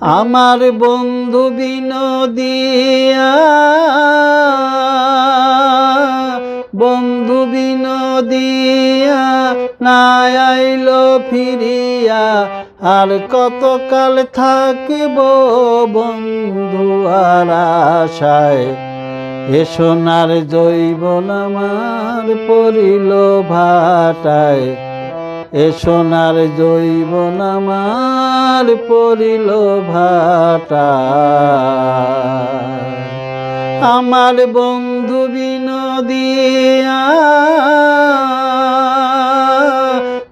আমার বন্ধু বিনোদিয়া বন্ধু বিনোদিয়া না আইল ফিরিয়া, আর কতকাল থাকব বন্ধু আর আশায়? এ সোনার জৈবন আমার পরিল ভাটায়। এ সোনার জৈবন আমার পরিল ভাটা। আমার বন্ধু বিনোদিয়া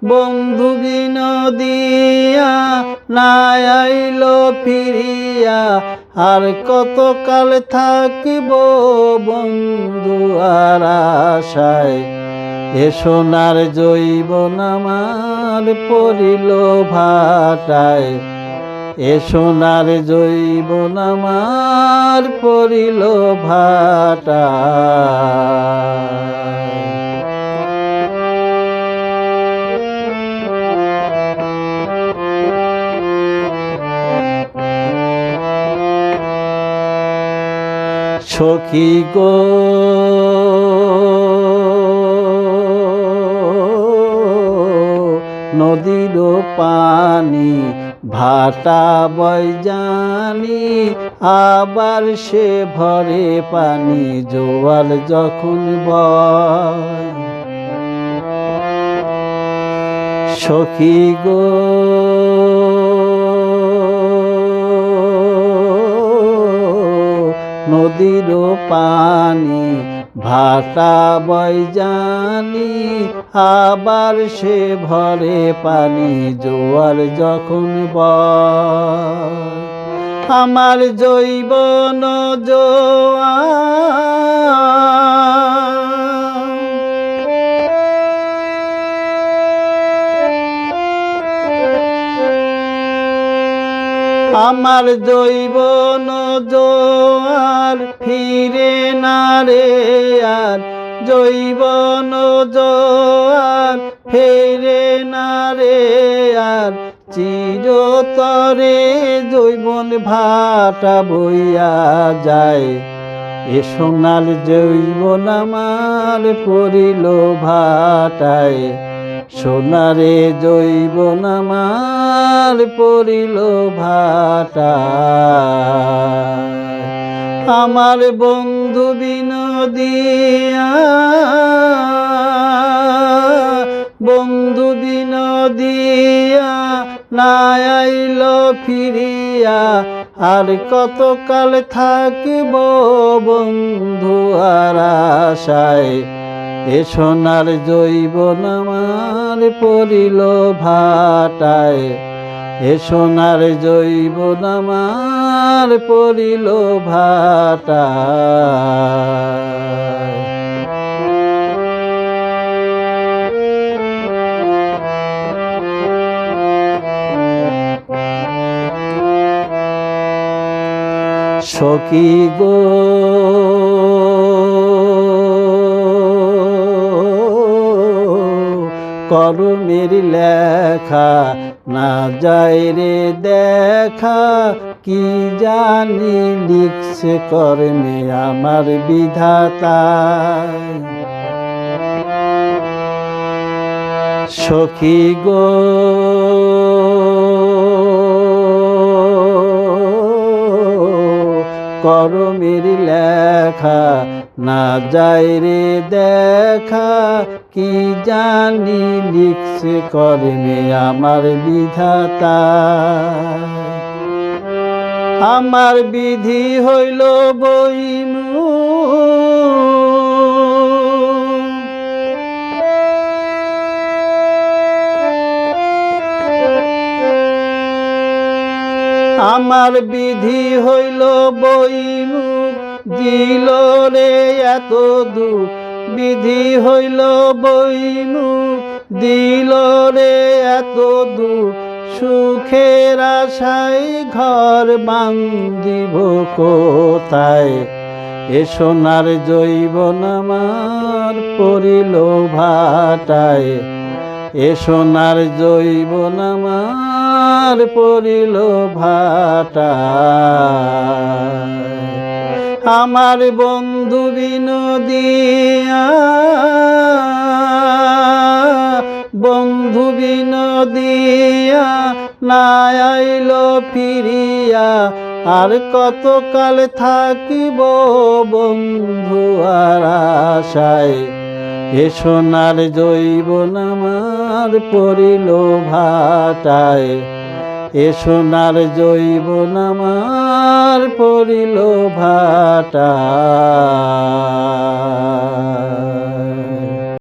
বন্ধু বিনোদিয়া না আইলো ফিরিয়া। আর কতকাল থাকব বন্ধু আর আশায়? এ সোনার জৈবন আমার পরিল ভাটায়। এ সোনার জৈবন আমার পরিল ভাটায়। সখী গো নদীর পানি, ভাটা বয় জানি আবার সে ভরে পানি জোয়াল যখন বয়। সখী গো, নদীর পানি ভাটা বয় জানি আবার সে ভরে পানি জোয়ার যখন আমার জৈবন জোয়া আমার জৈবন জোয়ার ফিরে না রে আর জৈবন জোয়ার। ফিরে না রে আর চিরতরে জৈবন ভাটা বইয়া যায়। এ সোনাল জৈবন আমার পরিল ভাটায়। সোনারে জৈবন আমার পরিল ভাটা আমার বন্ধু বিনোদিয়া বন্ধু বিনোদিয়া না আইল ফিরিয়া, আর কতকাল থাকব বন্ধু আর আশায়? এ সোনার জৈবন আমার পরিল ভাটায়। এ সোনার জৈবন আমার পরিল ভাটায় সখী গো করমের লেখা না যায় রে দেখা কি জানি লিখছে কর্মে আমার বিধাতা। সখী গো করমের লেখা, না যাই রে দেখা, কি জানি লিখছে কর্মে আমার বিধাতা। আমার বিধি হইল বইমু আমার বিধি হইল বইমুখ দিল রে এত দুঃখ। বিধি হইল বইমুখ দিল রে এত দুঃখ। সুখের আশায় ঘর বান্দিব কোথায়? এ সোনার জৈবন আমার পরিল ভাটায়। এ সোনার জৈবন আমার নামার পড়িল ভাটা। আমার বন্ধু বিনোদিয়া বন্ধু বিনোদিয়া না আইল ফিরিয়া, আর কতকাল থাকিব বন্ধু আর আশায়? এ সোনার জৈব নামার পড়িল ভাটায়। এ সোনার জৈব নামার পড়িল ভাটা।